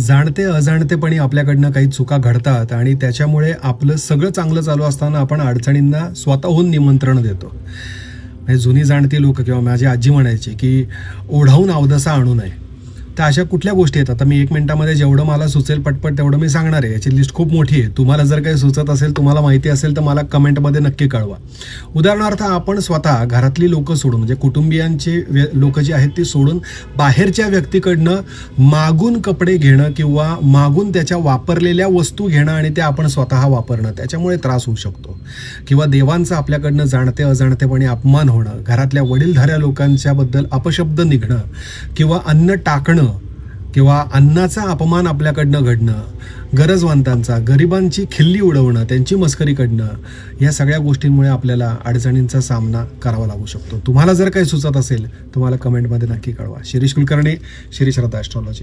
जाणते अजाणतेपणी आपल्याकडनं काही चुका घडतात आणि त्याच्यामुळे आपलं सगळं चांगलं चालू असताना आपण अडचणींना स्वतःहून निमंत्रण देतो. म्हणजे जुनी जाणती लोक किंवा माझी आजी म्हणायची की ओढावून अवदसा आणू नये. तर अशा कुठल्या गोष्टी आहेत? आता मी एक मिनिटामध्ये जेवढं मला सुचेल पटपट तेवढं मी सांगणार आहे. याची लिस्ट खूप मोठी आहे. तुम्हाला जर काही सुचत असेल तुम्हाला माहिती असेल तर मला कमेंटमध्ये नक्की कळवा. उदाहरणार्थ आपण स्वतः घरातली लोक सोडून म्हणजे कुटुंबियांचे लोक जे आहेत ती सोडून बाहेरच्या व्यक्तीकडनं मागून कपडे घेणं किंवा मागून त्याच्या वापरलेल्या वस्तू घेणं आणि त्या आपण स्वतः वापरणं त्याच्यामुळे त्रास होऊ शकतो. किंवा देवांचं आपल्याकडनं जाणते अजाणतेपणे अपमान होणं घरातल्या वडीलधाऱ्या लोकांच्याबद्दल अपशब्द निघणं किंवा अन्न टाकणं किंवा अन्नाचा अपमान आपल्याकडनं घडणं गरजवंतांचा गरिबांची खिल्ली उडवणं त्यांची मस्करी करणं या सगळ्या गोष्टींमुळे आपल्याला अडचणींचा सामना करावा लागू शकतो. तुम्हाला जर काही सुचत असेल तुम्हाला कमेंटमध्ये नक्की कळवा. शिरीष कुलकर्णी श्री श्रद्धा ॲस्ट्रॉलॉजी